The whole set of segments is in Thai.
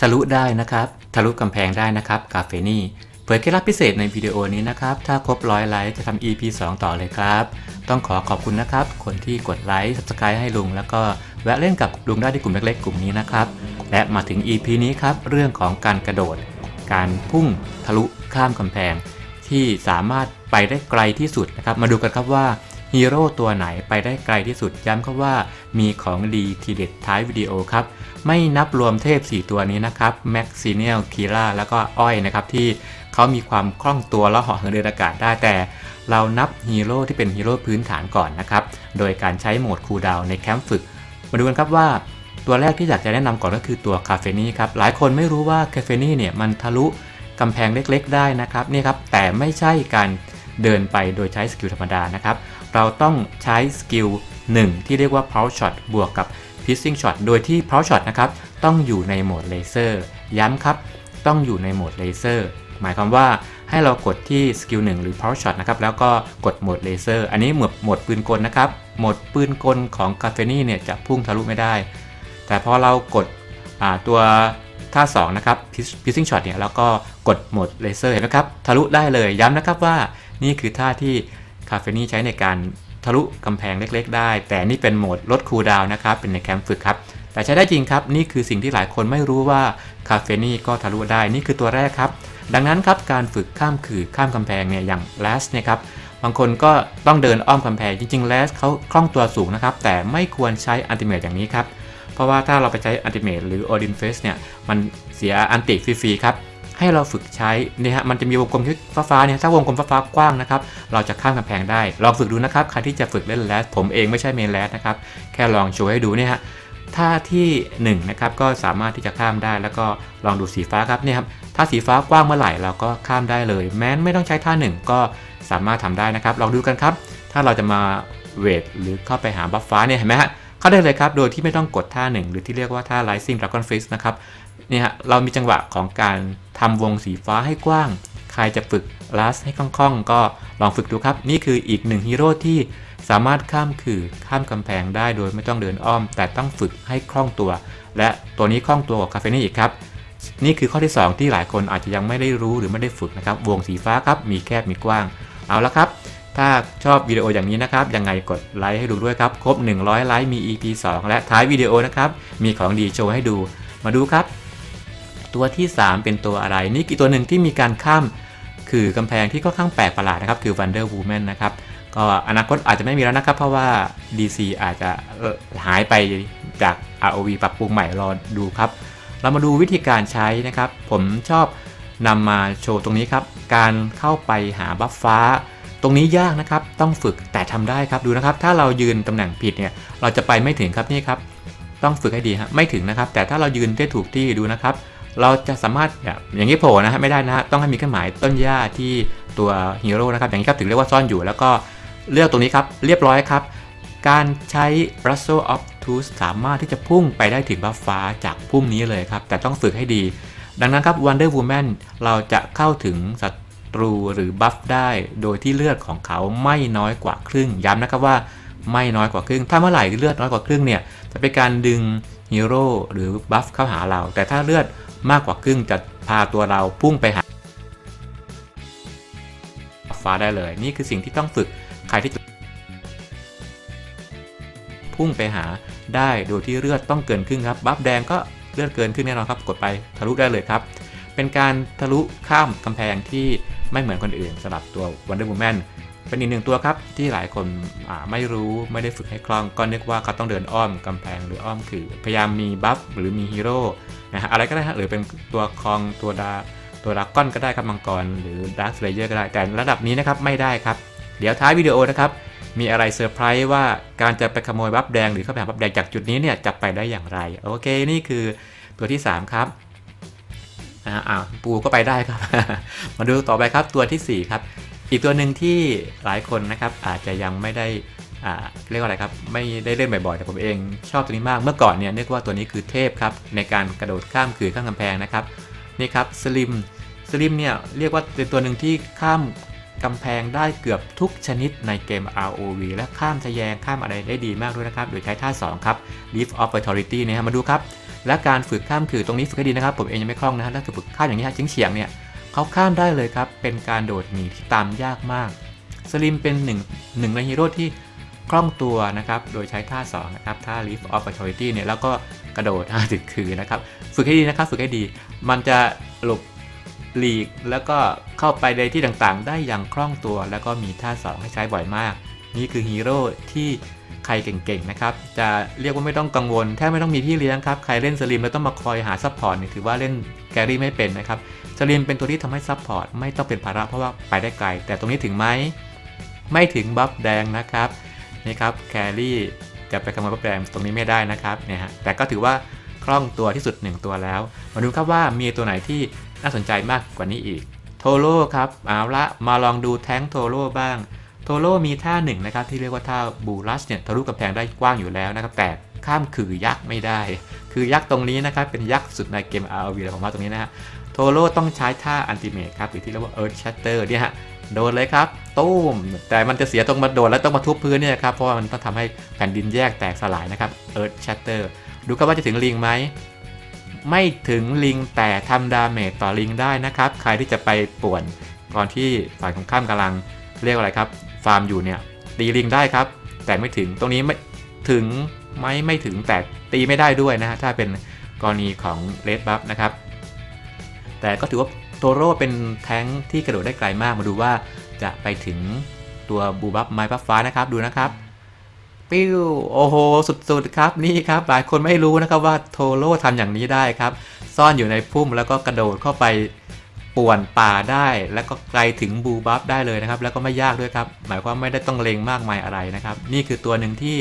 ทะลุได้นะครับ ทะลุกำแพงได้นะครับกาเฟนี่เผยเคล็ดลับพิเศษในวิดีโอนี้นะครับ ถ้าครบร้อยไลค์จะทำ EP 2 ต่อเลยครับ ต้องขอขอบคุณนะครับ คนที่กดไลค์ subscribe ให้ลุง แล้วก็แวะเล่นกับลุงได้ที่กลุ่มเล็กๆ กลุ่มนี้นะครับ และมาถึง EP นี้ครับ เรื่องของการกระโดด การพุ่งทะลุข้ามกำแพง ที่สามารถไปได้ไกลที่สุดนะครับ มาดูกันครับว่า ฮีโร่ตัวไหนไปได้ไกลที่สุดย้ำครับว่า มีของดีทีเด็ดท้ายวิดีโอครับ ไม่นับรวมเทพ 4 ตัวนี้นะครับแม็กซิเนียลคีล่าแล้วก็อ้อยนะครับที่เขามีความคล่องตัวและเหาะเหินเดินอากาศได้แต่ เรานับฮีโร่ที่เป็นฮีโร่พื้นฐานก่อนนะครับโดยการใช้โหมดคูลดาวน์ในแคมป์ฝึก มาดูกันครับว่าตัวแรกที่อยากจะแนะนำก่อนก็คือตัวคาเฟนี่ครับหลายคนไม่รู้ว่าคาเฟนี่เนี่ยมันทะลุกำแพงเล็กๆ ได้นะครับนี่ครับแต่ไม่ใช่การเดินไปโดยใช้สกิลธรรมดานะครับ เราต้องใช้สกิล1ที่เรียกว่า power shot บวกกับ pissing shot โดยที่ power shot นะครับต้องอยู่ในโหมดเลเซอร์ย้ำครับ ต้องอยู่ในโหมดเลเซอร์หมายความว่าให้เรากดที่สกิล1หรือ power shot นะครับ แล้วก็กดโหมดเลเซอร์ อันนี้โหมดโหมดปืนกลนะครับ โหมดปืนกลของคาเฟนี่เนี่ยจะพุ่งทะลุไม่ได้ แต่พอเรากดตัวท่า 2 นะครับ pissing shot เนี่ยแล้วก็กดโหมดเลเซอร์เห็นไหมครับ ทะลุได้เลย ย้ำนะครับว่านี่คือท่าที่ คาเฟนี่ใช้ในการทะลุกำแพงเล็กๆ ได้ แต่นี่เป็นโหมดลดคูลดาวน์นะครับ เป็นในแคมป์ฝึกครับ แต่ใช้ได้จริงครับ นี่คือสิ่งที่หลายคนไม่รู้ว่าคาเฟนี่ก็ทะลุได้ นี่คือตัวแรกครับ ดังนั้นครับ การฝึกข้ามขื่อข้ามกำแพงเนี่ย อย่างแลสเนี่ยครับ บางคนก็ต้องเดินอ้อมกำแพง จริงๆแลสเขาคล่องตัวสูงนะครับ แต่ไม่ควรใช้อันติเมตอย่างนี้ครับ เพราะว่าถ้าเราไปใช้อันติเมตหรือโอดินเฟสเนี่ย มันเสียอันติฟรีๆครับ ให้เราฝึกใช้นี่ฮะมันจะมีวงกลมฟ้าๆเนี่ยถ้าวงกลมฟ้าๆกว้างนะครับเราจะข้ามกำแพงได้ลองฝึกดูนะครับใครที่จะฝึกเล่นแลสผมเองไม่ใช่เมนแลสนะครับแค่ลองโชว์ให้ดูเนี่ยฮะท่าที่1นะครับก็สามารถที่จะข้ามได้แล้วก็ลองดูสีฟ้าครับเนี่ยครับถ้าสีฟ้ากว้างเมื่อไหร่เราก็ข้ามได้เลย แม้ไม่ต้องใช้ท่า 1 ก็สามารถทำได้นะครับลองดูกันครับ ถ้าเราจะมาเวทหรือเข้าไปหาบัฟฟ้าเนี่ยเห็นไหมฮะเข้าได้เลยครับ โดยที่ไม่ต้องกดท่า 1 หรือที่เรียกว่าท่า Rising Dragon Fist นะครับ เนี่ยฮะเรามีจังหวะของการทำวงสีฟ้าให้กว้าง ใครจะฝึกลัสให้คล่องๆ ก็ลองฝึกดูครับ นี่คืออีกหนึ่งฮีโร่ที่สามารถข้ามขื่อข้ามกำแพงได้โดยไม่ต้องเดินอ้อม แต่ต้องฝึกให้คล่องตัว และตัวนี้คล่องตัวกว่าคาเฟนี่อีกครับ นี่คือข้อที่ 2 ที่หลายคนอาจจะยังไม่ได้รู้หรือไม่ได้ฝึกนะครับ วงสีฟ้าครับ มีแคบมีกว้าง เอาละครับ ถ้าชอบวิดีโออย่างนี้นะครับ ยังไงกดไลค์ให้ดูด้วยครับ ครบ 100 ไลค์มี EP 2 และท้ายวิดีโอนะครับ มีของดีโชว์ให้ดู มาดูครับ ตัวที่ 3 เป็นตัวอะไร นี่กี่ตัวหนึ่งที่มีการข้ามคือกำแพงที่ค่อนข้างแปลกประหลาดนะครับ คือ Wonder Woman นะครับ ก็อนาคตอาจจะไม่มีแล้วนะครับ เพราะว่า DC อาจจะหายไปจาก ROV ปรับปรุงใหม่รอดูครับ เรามาดูวิธีการใช้นะครับ ผมชอบนำมาโชว์ตรงนี้ครับ การเข้าไปหาบัฟฟ้า ตรงนี้ยากนะครับ ต้องฝึกแต่ทำได้ครับ ดูนะครับ ถ้าเรายืนตำแหน่งผิดเนี่ย เราจะไปไม่ถึงครับนี่ครับ ต้องฝึกให้ดีฮะ ไม่ถึงนะครับ แต่ถ้าเรายืนได้ถูกที่ดูนะครับ เราจะสามารถอย่างนี้โผล่นะฮะไม่ได้นะฮะต้องให้มีเครื่องหมายต้นหญ้าที่ตัวฮีโร่นะครับอย่างนี้ครับถึงเรียกว่าซ่อนอยู่ แล้วก็เลือกตรงนี้ครับเรียบร้อยครับ การใช้ r u s s e l of t o o สามารถที่จะพุ่งไปได้ถึงบัฟฟ้าจากพุ่มนี้เลยครับ แต่ต้องฝึกให้ดี ดังนั้นครับ Wonder Woman เราจะเข้าถึงศัตรูหรือบัฟได้โดยที่เลือดของเขาไม่น้อยกว่าครึ่งย้ำนะครับว่าไม่น้อยกว่าครึ่ง ถ้าเมื่อไหร่เลือดน้อยกว่าครึ่งเนี่ยจะเป็นการดึงฮีโร่หรือบัฟเข้าหาเรา แต่ถ้าเลือด มากกว่าครึ่งจะพาตัวเราพุ่งไปหาฟ้าได้เลย นี่คือสิ่งที่ต้องฝึกใครที่พุ่งไปหาได้โดยที่เลือดต้องเกินครึ่งครับ บัฟแดงก็เลือดเกินครึ่งแน่นอนครับ กดไปทะลุได้เลยครับ เป็นการทะลุข้ามกำแพงที่ไม่เหมือนคนอื่นสำหรับตัว Wonder Woman เป็นอีกหนึ่งตัวครับที่หลายคนไม่รู้ไม่ได้ฝึกให้คล่องก็นึกว่าเขาต้องเดินอ้อมกำแพงหรืออ้อมคือ พยายามมีบัฟหรือมีฮีโร่นะฮะอะไรก็ได้ฮะหรือเป็นตัวคองตัวดาตัวดาก้อนก็ได้ครับมังกร หรือดาร์คเลเยอร์ก็ได้แต่ระดับนี้นะครับไม่ได้ครับ เดี๋ยวท้ายวิดีโอนะครับมีอะไรเซอร์ไพรส์ว่าการจะไปขโมยบัฟแดงหรือเข้าไปหาบัฟแดงจากจุดนี้เนี่ยจะไปได้อย่างไรโอเคนี่คือตัวที่ 3 ครับอ่าปูก็ไปได้ครับ มาดูต่อไปครับตัวที่ 4 ครับ อีกตัวหนึ่งที่หลายคนนะครับอาจจะยังไม่ได้เรียกว่าอะไรครับไม่ได้เล่นบ่อยๆแต่ผมเองชอบตัวนี้มากเมื่อก่อนเนี่ยนึกว่าตัวนี้คือเทพครับในการกระโดดข้ามคือข้ามกำแพงนะครับนี่ครับสลิมสลิมเนี่ยเรียกว่าเป็นตัวหนึ่งที่ข้ามกำแพงได้เกือบทุกชนิดในเกม ROV และข้ามทะแยงข้ามอะไรได้ดีมากด้วยนะครับ โดยใช้ท่า 2 ครับ Leaf of Authority เนี่ยมาดูครับ และการฝึกข้ามคือตรงนี้ฝึกให้ดีนะครับ ผมเองยังไม่คล่องนะฮะถ้าฝึกข้ามอย่างนี้ฮะเฉียงเนี่ย เขาข้ามได้เลยครับ เป็นการโดดหนีที่ตามยากมาก สลิมเป็นหนึ่งหนึ่งในฮีโร่ที่คล่องตัวนะครับ โดยใช้ท่า2นะครับ ท่า Lift of Authority เนี่ย แล้วก็กระโดดท่าถึกคือนะครับ ฝึกให้ดีนะครับ ฝึกให้ดี มันจะหลบหลีก แล้วก็เข้าไปในที่ต่างๆ ได้อย่างคล่องตัว แล้วก็มีท่า 2 ให้ใช้บ่อยมาก นี่คือฮีโร่ที่ใครเก่งๆ นะครับ จะเรียกว่าไม่ต้องกังวล แทบไม่ต้องมีพี่เลี้ยงครับ ใครเล่นสลิมแล้วต้องมาคอยหาซัพพอร์ตนี่ถือว่าเล่นแกรี่ไม่เป็นนะครับ สลิมเป็นตัวที่ทำให้ซัพพอร์ตไม่ต้องเป็นภาระเพราะว่าไปได้ไกล แต่ตรงนี้ถึงไหม ไม่ถึงบัฟแดงนะครับนี่ครับแครี่จะไปขโมยบัฟแดงตรงนี้ไม่ได้นะครับเนี่ยฮะแต่ก็ถือว่าคล่องตัวที่สุด 1 ตัวแล้ว มาดูครับว่ามีตัวไหนที่น่าสนใจมากกว่านี้อีก โทโร่ครับเอาละมาลองดูแท้งโทโร่บ้าง โทโร่มีท่าหนึ่งนะครับที่เรียกว่าท่าบูรัสเนี่ยทะลุกำแพงได้กว้างอยู่แล้วนะครับแต่ข้ามคือยักษ์ไม่ได้ คือยักษ์ตรงนี้นะครับเป็นยักษ์สุดในเกม RV เลยผมว่าตรงนี้นะฮะ โทโร่ต้องใช้ท่าอันติเมทครับหรือที่เรียกว่า Earth Shatter เนี่ยฮะโดนเลยครับตู้มแต่มันจะเสียตรงมาโดนแล้วต้องมาทุบพื้นเนี่ยครับเพราะว่ามันต้องทำให้แผ่นดินแยกแตกสลายนะครับ Earth Shatter ดูครับว่าจะถึงลิงไหมไม่ถึงลิงแต่ทำดาเมจต่อลิงได้นะครับ ใครที่จะไปป่วนก่อนที่ฝ่ายของข้ามกำลังเรียกอะไรครับฟาร์มอยู่เนี่ยตีลิงได้ครับ แต่ไม่ถึงตรงนี้ไม่ถึงไหมไม่ถึงแต่ตีไม่ได้ด้วยนะฮะถ้าเป็นกรณีของเลดบัฟนะครับ แต่ก็ถือว่าโทโร่เป็นแท้งที่กระโดดได้ไกลมากมาดูว่าจะไปถึงตัวบูบัฟไม้บัฟฟ้านะครับดูนะครับปิ้วโอ้โหสุดๆครับนี่ครับหลายคนไม่รู้นะครับว่าโทโร่ทำอย่างนี้ได้ครับ ซ่อนอยู่ในพุ่มแล้วก็กระโดดเข้าไปป่วนป่าได้ แล้วก็ไกลถึงบูบัฟได้เลยนะครับ แล้วก็ไม่ยากด้วยครับ หมายความไม่ได้ต้องเลงมากมายอะไรนะครับ นี่คือตัวหนึ่งที่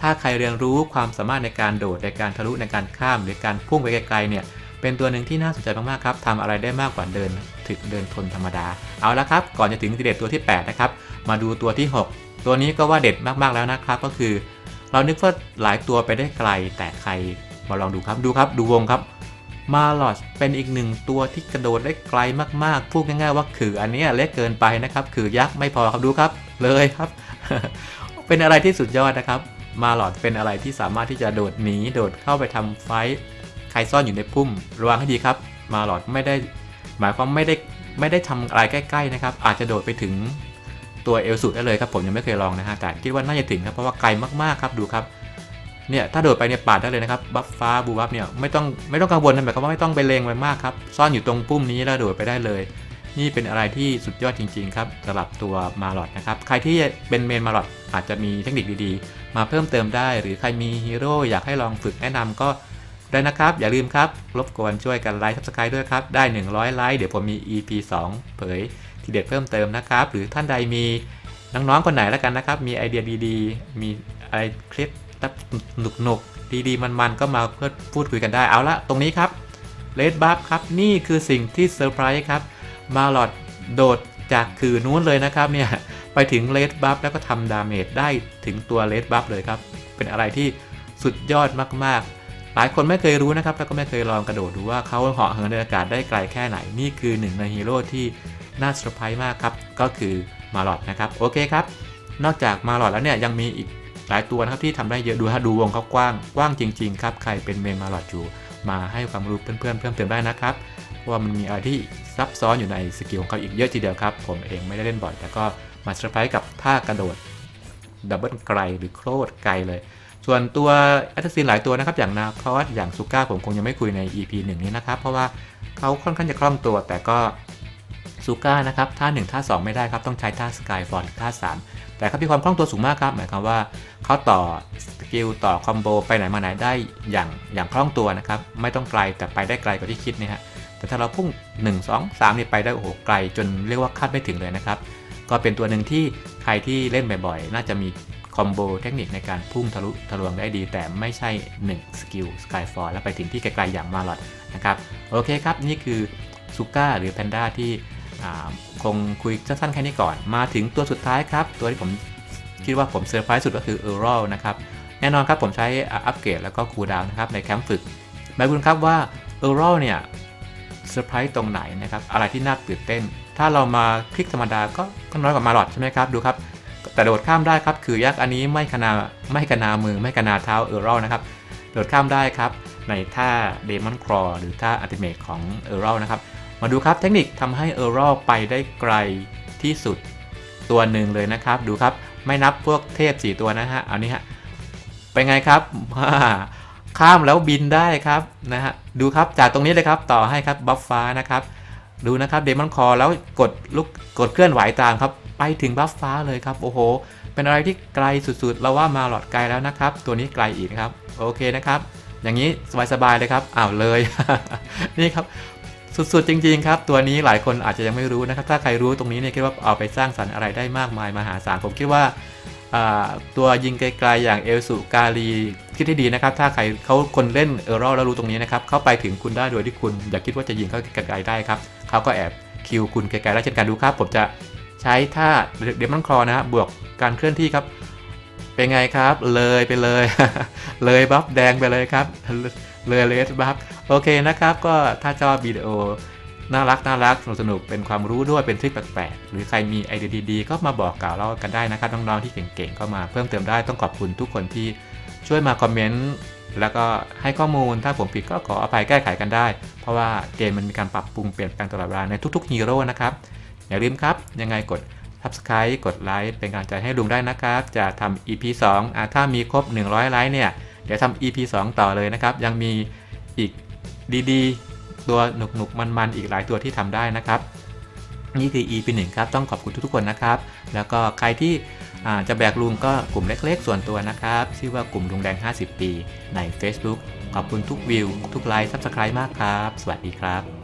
ถ้าใครเรียนรู้ความสามารถในการโดดในการทะลุในการข้าม หรือการพุ่งไปไกลๆเนี่ย เป็นตัวหนึ่งที่น่าสนใจมากๆครับทำอะไรได้มากกว่าเดินถึงเดินทนธรรมดา เอาละครับ ก่อนจะถึงทีเด็ดตัวที่ 8 นะครับ มาดูตัวที่ 6 ตัวนี้ก็ว่าเด็ดมากๆแล้วนะครับ ก็คือ เรานึกว่าหลายตัวไปได้ไกล แต่ใครมาลองดูครับ ดูครับ ดูวงครับมาลอดเป็นอีกหนึ่งตัวที่กระโดดได้ไกลมากๆ พูดง่ายๆว่าคืออันนี้เล็กเกินไปนะครับ คือยักษ์ไม่พอครับดูครับ เลยครับ เป็นอะไรที่สุดยอดนะครับ มาลอดเป็นอะไรที่สามารถที่จะโดดหนี โดดเข้าไปทำไฟ ใครซ่อนอยู่ในพุ่ม ระวังให้ดีครับ มาลอดไม่ได้ หมายความไม่ได้ไม่ได้ทำอะไรใกล้ๆนะครับ อาจจะโดดไปถึงตัวเอลสุดได้เลยครับผมยังไม่เคยลองนะฮะแต่คิดว่าน่าจะถึงครับเพราะว่าไกลมากๆครับดูครับเนี่ยถ้าโดดไปเนี่ยปาดได้เลยนะครับบัฟฟ้าบูบัฟเนี่ยไม่ต้องไม่ต้องกังวลนะหมายความว่าไม่ต้องไปเลงไปมากครับซ่อนอยู่ตรงปุ่มนี้แล้วโดดไปได้เลย นี่เป็นอะไรที่สุดยอดจริง ๆ ครับสำหรับตัวมาลอดนะครับใครที่เป็นเมนมาลอดอาจจะมีเทคนิคดีๆ มาเพิ่มเติมได้ หรือใครมีฮีโร่อยากให้ลองฝึกแนะนำก็ ได้นะครับ อย่าลืมครับ รบกวนช่วยกันไลค์ทับสไครต์ด้วยครับ ได้ 100 ไลค์เดี๋ยวผมมี EP 2 เผยทีเด็ดเพิ่มเติมนะครับ หรือท่านใดมีน้องๆคนไหนแล้วกันนะครับ มีไอเดียดีๆ มีอะไรคลิปหนุกๆดีๆ มันๆ ก็มาเพื่อพูดคุยกันได้เอาละตรงนี้ครับเลดบัฟครับ นี่คือสิ่งที่เซอร์ไพรส์ครับมาหลอดโดดจากคือนู้นเลยนะครับเนี่ยไปถึงเลดบัฟแล้วก็ทำดาเมจได้ถึงตัวเลดบัฟเลยครับ เป็นอะไรที่สุดยอดมากๆ หลายคนไม่เคยรู้นะครับแล้วก็ไม่เคยลองกระโดดดูว่าเขาเหาะเหินในอากาศได้ไกลแค่ไหน นี่คือหนึ่งในฮีโร่ที่น่าเซอร์ไพรส์มากครับ ก็คือมาหลอดนะครับ โอเคครับ นอกจากมาหลอดแล้วเนี่ยยังมีอีกหลายตัวนะครับที่ทำได้เยอะดูฮะดูวงเขากว้างกว้างจริงๆครับ ใครเป็นเมนมาหลอดอยู่ มาให้ความรู้เพื่อนๆเพิ่มเติมได้นะครับว่ามันมีอะไรที่ซับซ้อนอยู่ในสกิลของเขาอีกเยอะทีเดียวครับ ผมเองไม่ได้เล่นบ่อยแต่ก็มาเซอร์ไพรส์กับท่ากระโดดดับเบิลไกลหรือโคตรไกลเลย ส่วนตัวแอตซินหลายตัวนะครับ อย่างนาคอสอย่างซูก้าผมคงยังไม่คุยใน EP 1 นี้นะครับ เพราะว่าเขาค่อนข้างจะคล่องตัว แต่ก็ซูก้านะครับท่า 1 ท่า 2 ไม่ได้ครับต้องใช้ท่าสกายฟอนท่า 3 แต่เขามีความคล่องตัวสูงมากครับ หมายความว่าเขาต่อสกิลต่อคอมโบไปไหนมาไหนได้อย่างอย่างคล่องตัวนะครับ ไม่ต้องไกลแต่ไปได้ไกลกว่าที่คิดนะฮะแต่ถ้าเราพุ่ง 1 2 3นี่ไปได้โอ้โหไกลจนเรียกว่าคาดไม่ถึงเลยนะครับก็เป็นตัวหนึ่งที่ใครที่เล่นบ่อยๆ น่าจะมี อมโบเทคนิคในการพุ่งทะลุทะลวงได้ดี แต่ไม่ใช่ 1 สกิลสกายฟอร์แล้วไปถึงที่ไกลๆอย่างมาลอดนะครับ โอเคครับ นี่คือซูก้าหรือแพนด้าที่คงคุยสั้นๆแค่นี้ก่อน มาถึงตัวสุดท้ายครับ ตัวที่ผมคิดว่าผมเซอร์ไพรส์สุดก็คือเออร์รนะครับ แน่นอนครับผมใช้อัปเกรดแล้วก็คูลดาวน์นะครับในแคมป์ฝึกหมายคุณครับว่าเออร์รเนี่ยเซอร์ไพรส์ตรงไหนนะครับ อะไรที่น่าตื่นเต้น ถ้าเรามาคลิกธรรมดาก็ก็น้อยกว่ามาลอดใช่ไหมครับ ดูครับ แต่โดดข้ามได้ครับคือยักษ์อันนี้ไม่ขนาไม่ขนามือไม่ขนาเท้าเออร์รนะครับโดดข้ามได้ครับในท่าเดมอนครอหรือท่าอัติเมทของเออร์ลนะครับมาดูครับเทคนิคทำให้เออร์ลไปได้ไกลที่สุดตัวหนึ่งเลยนะครับ ดูครับไม่นับพวกเทพ 4 ตัวนะฮะเอานี้ฮะเป็นไงครับข้ามแล้วบินได้ครับนะฮะดูครับจากตรงนี้เลยครับต่อให้ครับบัฟฟ้านะครับดูนะครับเดมอนคอแล้วกดลุกกดเคลื่อนไหวตามครับ ไปถึงบัฟฟ้าเลยครับ โอ้โห เป็นอะไรที่ไกลสุดๆ เราว่ามาหลอดไกลแล้วนะครับ ตัวนี้ไกลอีกนะครับ โอเคนะครับ อย่างนี้สบายๆเลยครับ อ้าวเลย นี่ครับ สุดๆ จริงๆ ครับ ตัวนี้หลายคนอาจจะยังไม่รู้นะครับ ถ้าใครรู้ตรงนี้เนี่ยคิดว่าเอาไปสร้างสรรค์อะไรได้มากมายมหาศาล ผมคิดว่าตัวยิงไกลๆ อย่างเอลสุกาลีคิดให้ดีนะครับ ถ้าใครเขาคนเล่นเออร์แล้วรู้ตรงนี้นะครับ เข้าไปถึงคุณได้โดยที่คุณ อย่าคิดว่าจะยิงเขาไกลๆได้ครับเขาก็แอบคิวคุณไกลๆได้เช่นกันดูครับ ผมจะ ใช้ท่าเดมอนคลอนะฮะบวกการเคลื่อนที่ครับ เป็นไงครับ เลยไปเลย เลยบัฟแดงไปเลยครับ เลยเลสบัฟโอเคนะครับ ก็ถ้าชอบวิดีโอน่ารักน่ารักสนุกสนุกเป็นความรู้ด้วยเป็นทริคแปลกๆหรือใครมีไอเดียดีๆ ก็มาบอกกล่าวเล่ากันได้นะครับน้องๆที่เก่งๆก็มาเพิ่มเติมได้ต้องขอบคุณทุกคนที่ช่วยมาคอมเมนต์แล้วก็ให้ข้อมูลถ้าผมผิดก็ขออภัยแก้ไขกันได้ เพราะว่าเกมมันมีการปรับปรุงเปลี่ยนแปลงตลอดเวลาในทุกๆฮีโร่นะครับ อย่าลืมครับ ยังไงกด Subscribe กดไลค์เป็นกำลังใจให้ลุงได้นะครับ จะทำ EP 2อะถ้ามีครบ 100 ไลค์เนี่ย เดี๋ยวทำ EP 2 ต่อเลยนะครับ ยังมีอีกดีๆ ตัวหนุกๆ มันๆ อีกหลายตัวที่ทำได้นะครับ นี่คือ EP 1ครับ ต้องขอบคุณทุกๆ คนนะครับ แล้วก็ใครที่อ่าจะแบกลุงก็กลุ่มเล็กๆ ส่วนตัวนะครับ ชื่อว่ากลุ่มลุงแดง 50 ปี ใน Facebook ขอบคุณทุกวิว ทุกไลค์ Subscribe มากครับ สวัสดีครับ